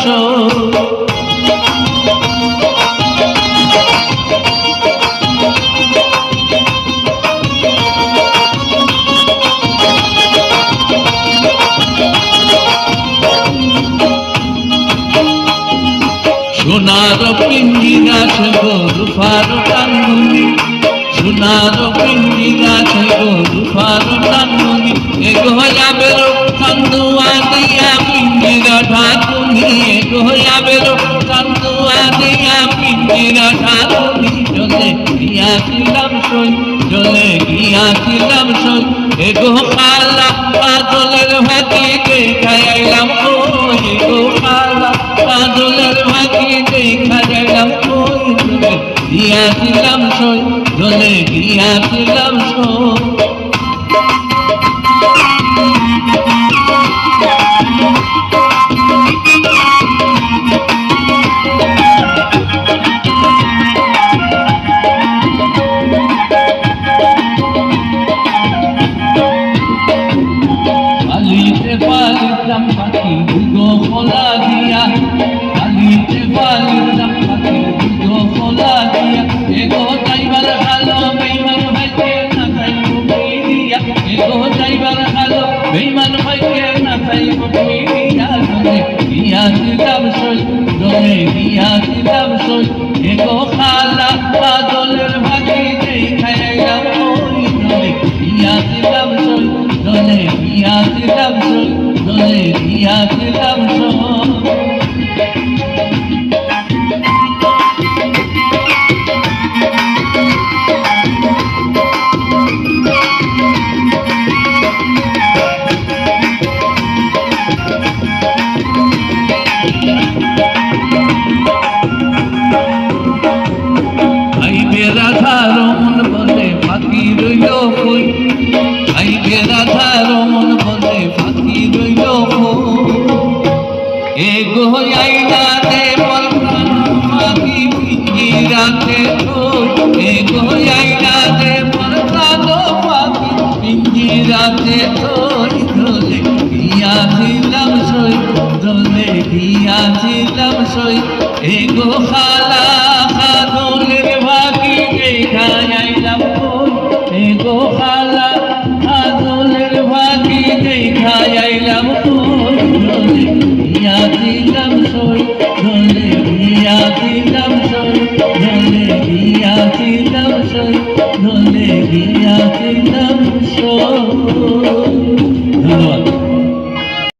সই সোনার পিঞ্জি গাছ গরু ফারো টাঙ্গুনি সোনার পিঞ্জি গাছ গরু ফারো টাঙ্গুনি এগো যাবে দিয়া পিঞ্জিরা ঠাকুনি এগো যাবে কান্দুয়া দিয়া চলে গিয়াছিলাম সই চলে গিয়াছিলাম সই এগো খালা পাতলের ভাতিতে খাইলাম ওই এগো খালা পাতলের ভাতিতে খাইলাম ওই গিয়াছিলাম সই চলে গিয়াছিলাম সই পালিতে দিয়া পালিতে পালিতাম পাখি দিয়া এগো যাইবার হালো বেইমান ভাইকে না চাইব দিয়া এগো যাইবার হালো বেইমান ভাইকে না চাইব দিয়া জলে দিয়া দিলাম সই জলে দিয়া দিলাম সই এগো খালা পাগলের ভাগি দেই খাইলাম ওই জলে দিয়া সই জলে দিয়া দিলাম সই আইবে রাধা রমন বলে ফাঁকি রইল কই আইবে রাধা এ গো আইনা দে বল পিঞ্জি রাতে কই এ গো আইনা দে বল ফাঁকি পিঞ্জি রাতে কই ধরে গিয়া সই ধরে গিয়া দিলাম সই। এ খালা খাদলের ধরে গিয়া দিলাম সই ধরে গিয়া দিলাম সই ধরে গিয়া দিলাম সই